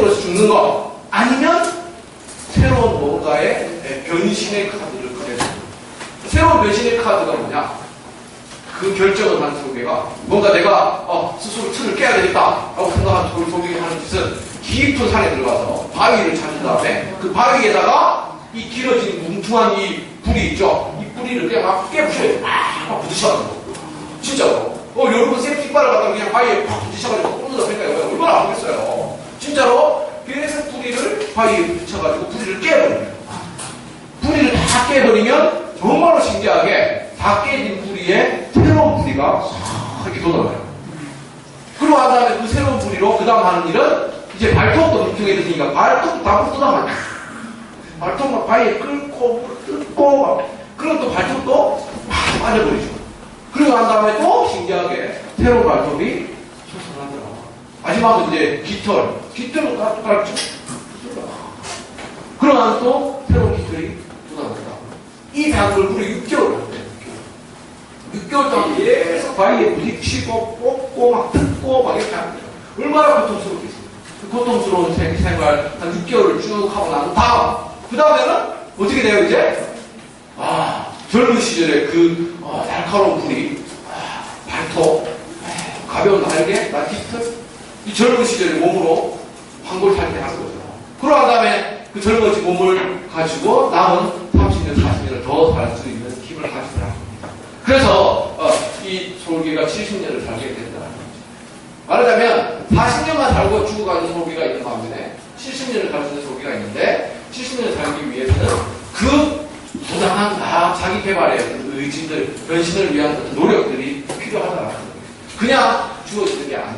희생으로서 죽는 거 아니면 새로운 뭔가의 변신의 카드를 꺼내는 거. 새로운 변신의 카드가 뭐냐? 그 결정을 한 소개가 뭔가 내가 어, 스스로 틀을 깨야 되겠다 라고 생각한 돌 소개가 하는 짓은 깊은 산에 들어가서 바위를 찾은 다음에 그 바위에다가 이 길어진 뭉퉁한 이 불이 있죠. 이 뿌리를 그냥 막 깨부셔요. 막, 막 부딪혀가지고. 진짜로. 어, 여러분 세프티바를 갖다가 그냥 바위에 팍 부딪혀가지고 ቁ는다 생각해요. 얼마나 아프겠어요. 진짜로. 그래서 뿌리를 바위에 부딪혀가지고 뿌리를 깨버려요. 뿌리를 다 깨버리면 정말로 신기하게 다 깨진 뿌리에 새로운 뿌리가 싹 이렇게 돋아나요. 그리고 한 다음에 그 새로운 뿌리로 그 다음 하는 일은 이제 발톱도 뭉퉁해졌으니까 발톱 다 뜯어나요. 발톱 막 바위에 끌고 뜯고 막 그럼 또 발톱도 막 빠져버리죠. 그리고 난 다음에 또 신기하게 새로운 발톱이 솟아나더라고. 마지막은 이제 깃털. 깃털도 다 똑같죠. 나서 또 새로운 깃털이 돋아난다. 이 작업을 무려 6개월 했대요. 6개월 동안 계속 바위에 부딪히고 뽑고 막 뜯고 막 이렇게 거예요. 얼마나 고통스럽겠어요. 그 고통스러운 생- 생활 한 6개월을 쭉 하고 난 다음 그 다음에는 어떻게 돼요 이제? 아 젊은 시절에 그 어, 날카로운 불이 아, 발톱 아, 가벼운 날개 나티트 이 젊은 시절의 몸으로 황골 탈퇴 하는 거죠. 그러한 다음에 그 젊어진 몸을 가지고 남은 30년, 40년을 더 살 수 있는 힘을 가지더라. 그래서 어, 이 솔개가 70년을 살게 거죠. 말하자면 40년만 살고 죽어가는 솔개가 있는 반면에 70년을 살 수 있는 솔개가 있는데 70년을 살기 위해서는 그 부당한 나 자기 개발의 의지들, 변신을 위한 노력들이 필요하다는 거예요. 그냥 죽어지는 게. 자,